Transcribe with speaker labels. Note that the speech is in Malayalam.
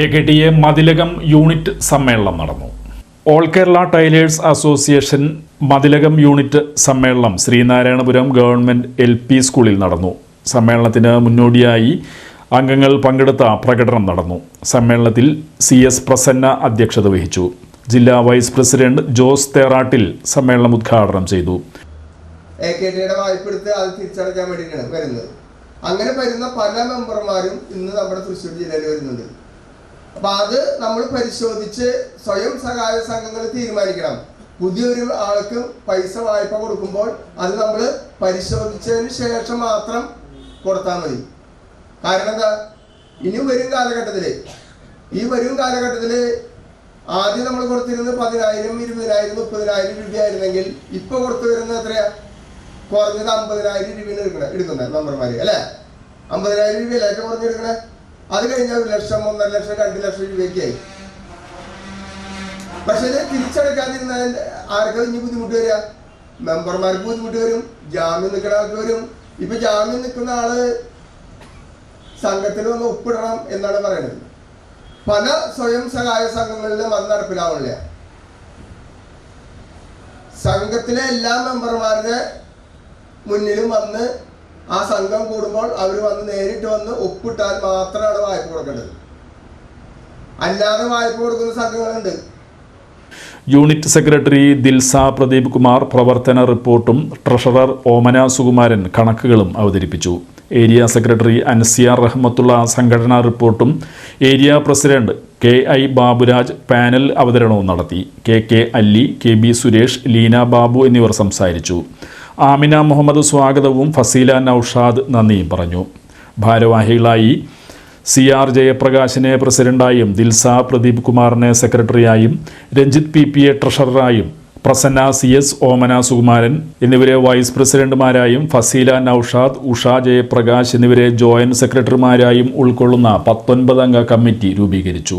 Speaker 1: A K T A Mathilakam unit സമ്മേളനം നടന്നു. All Kerala tailors association Mathilakam unit സമ്മേളനം ശ്രീനാരായണപുരം ഗവൺമെന്റ് എൽ പി സ്കൂളിൽ നടന്നു. സമ്മേളനത്തിന് മുന്നോടിയായി അംഗങ്ങൾ പങ്കെടുത്ത പ്രകടനം നടന്നു. സമ്മേളനത്തിൽ സി എസ് പ്രസന്ന അധ്യക്ഷത വഹിച്ചു. ജില്ലാ വൈസ് പ്രസിഡന്റ് ജോസ് തേറാട്ടിൽ സമ്മേളനം ഉദ്ഘാടനം ചെയ്തു.
Speaker 2: അങ്ങനെ വരുന്ന പല മെമ്പർമാരും ഇന്ന് നമ്മുടെ തൃശ്ശൂർ ജില്ലയിൽ വരുന്നുണ്ട്. അപ്പൊ അത് നമ്മൾ പരിശോധിച്ച് സ്വയം സഹായ സംഘങ്ങൾ തീരുമാനിക്കണം. പുതിയൊരു ആൾക്ക് പൈസ വായ്പ കൊടുക്കുമ്പോൾ അത് നമ്മൾ പരിശോധിച്ചതിന് ശേഷം മാത്രം കൊടുത്താൽ മതി. കാരണം എന്താ? ഇനി വരും കാലഘട്ടത്തിൽ. ഈ വരും കാലഘട്ടത്തിൽ ആദ്യം നമ്മൾ കൊടുത്തിരുന്നത് പതിനായിരം ഇരുപതിനായിരം മുപ്പതിനായിരം രൂപയായിരുന്നെങ്കിൽ ഇപ്പൊ കൊടുത്തു വരുന്നത് എത്രയാ? കുറഞ്ഞത് അമ്പതിനായിരം രൂപയാണ് എടുക്കണേ എടുക്കുന്നത് മെമ്പർമാര് അല്ലെ? അമ്പതിനായിരം രൂപയല്ലേ ഏറ്റവും കുറഞ്ഞെടുക്കണേ അത് കഴിഞ്ഞാൽ ഒരു ലക്ഷം ഒന്നര ലക്ഷം രണ്ട് ലക്ഷം രൂപയൊക്കെ ആയി പക്ഷെ തിരിച്ചടക്കാതിരുന്നാൽ ആർക്കാ ഇനി ബുദ്ധിമുട്ട് വരിക? മെമ്പർമാർക്ക് ബുദ്ധിമുട്ട് വരും ജാമ്യം നിൽക്കുന്ന ആൾക്ക് വരും. ഇപ്പൊ ജാമ്യം നിൽക്കുന്ന ആൾ സംഘത്തിൽ വന്ന് ഒപ്പിടണം എന്നാണ് പറയുന്നത്. പല സ്വയം സഹായ സംഘങ്ങളിലും അത് നടപ്പിലാവണില്ല. സംഘത്തിലെ എല്ലാ മെമ്പർമാരുടെ മുന്നിലും വന്ന് ആ സംഘം കൂടുമ്പോൾ അവർ വന്ന് നേരിട്ട് വന്ന് ഒപ്പിട്ടാൽ മാത്രമാണ് വായ്പ കൊടുക്കേണ്ടത്. അല്ലാതെ വായ്പ കൊടുക്കുന്ന സംഘങ്ങളുണ്ട്.
Speaker 1: യൂണിറ്റ് സെക്രട്ടറി ദിൽസ പ്രദീപ് കുമാർ പ്രവർത്തന റിപ്പോർട്ടും ട്രഷറർ ഓമന സുകുമാരൻ കണക്കുകളും അവതരിപ്പിച്ചു. ഏരിയ സെക്രട്ടറി അൻസിയ റഹ്മത്തുള്ള സംഘടനാ റിപ്പോർട്ടും area president K I Baburaj panel അവതരണവും നടത്തി. K K Alli K B Suresh Leena Babu എന്നിവർ സംസാരിച്ചു. ആമിന മുഹമ്മദ് സ്വാഗതവും ഫസീല നൌഷാദ് നന്ദിയും പറഞ്ഞു. ഭാരവാഹികളായി സി ആർ ജയപ്രകാശിനെ പ്രസിഡന്റായും ദിൽസ പ്രദീപ് കുമാറിനെ സെക്രട്ടറിയായും രഞ്ജിത്ത് പി പി എ ട്രഷററായും പ്രസന്ന സി എസ് ഓമന സുകുമാരൻ എന്നിവരെ വൈസ് പ്രസിഡന്റുമാരായും ഫസീല നൌഷാദ് ഉഷ ജയപ്രകാശ് എന്നിവരെ ജോയിന്റ് സെക്രട്ടറിമാരായും ഉൾക്കൊള്ളുന്ന പത്തൊൻപതംഗ കമ്മിറ്റി രൂപീകരിച്ചു.